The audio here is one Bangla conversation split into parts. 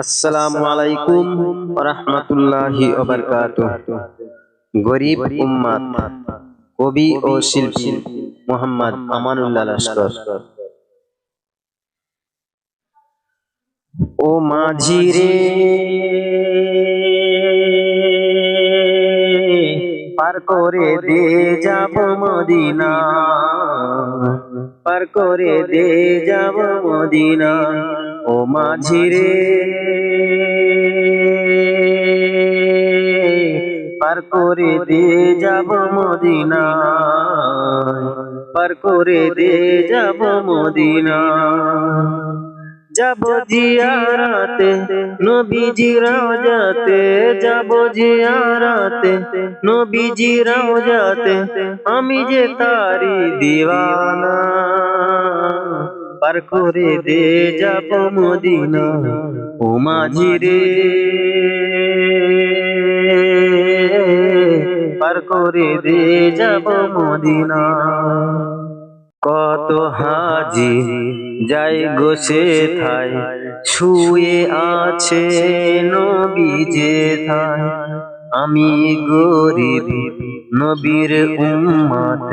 আসসালামু আলাইকুম রহমতুল্লাহি গরিব উম্মাদ কবি ও শিল্পী মোহাম্মদ আমানুল্লাহ লস্কর। ও মাঝি করে দে যাব মদিনা। পার করে দে যাব মদিনা। ও মাঝি রে পার করে দে যাব মদিনা। পার করে দে যাব মদিনা। যাব জিয়ারাতে, নবীজি রাজাতে যাব জিয়ারাতে, নবীজি রাজাতে আমি যে তারি দিওয়ানা। পার করে দে যাব মদিনা, ও মাঝি রে পার করে দে যাব মদিনা। কত হাজি যাই গোসে থাই ছুয়ে আছে নবী যে থাই আমি গরিব নবীর উম্মত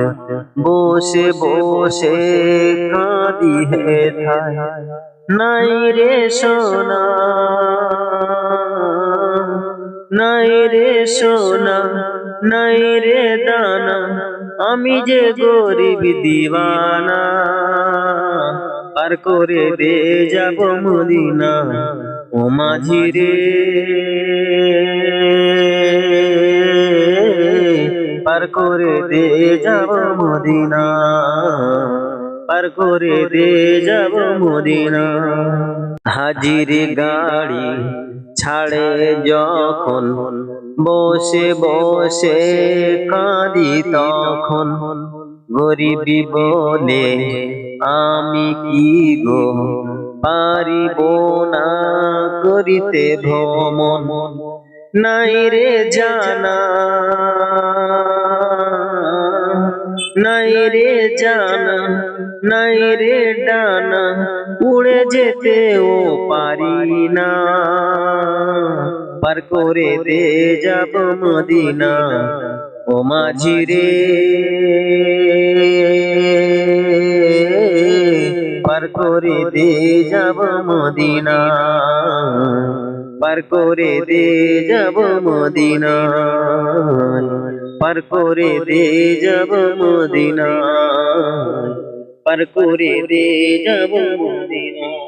বসে বসে কাঁদি হে থাই নাই রে সোনা, নাই রে সোনা, নাই রে দানা আমি যে গরিব দিওয়ানা, পার করে দে যাব মদিনা ও মাঝি রে পার করে দে যাব মদিনা, পার করে দে যাব মদিনা। হাজির গাড়ি ছাড়ে যখন বসে বসে কাঁদি তখন। গরিবি বলে, আমি কি গো? পারিব না করিতে ভ্রমণ। নাই রে জানা, নাই রে জানা, নাই রে ডানা, উড়ে যেতেও পারি না। পার করে দে যাব মদিনা, ও মাঝি রে পার করে দে যাব মদিনা পার করে দে যাব মদিনা পার করে দে যাব মদিনা পার করে দে যাব মদিনা।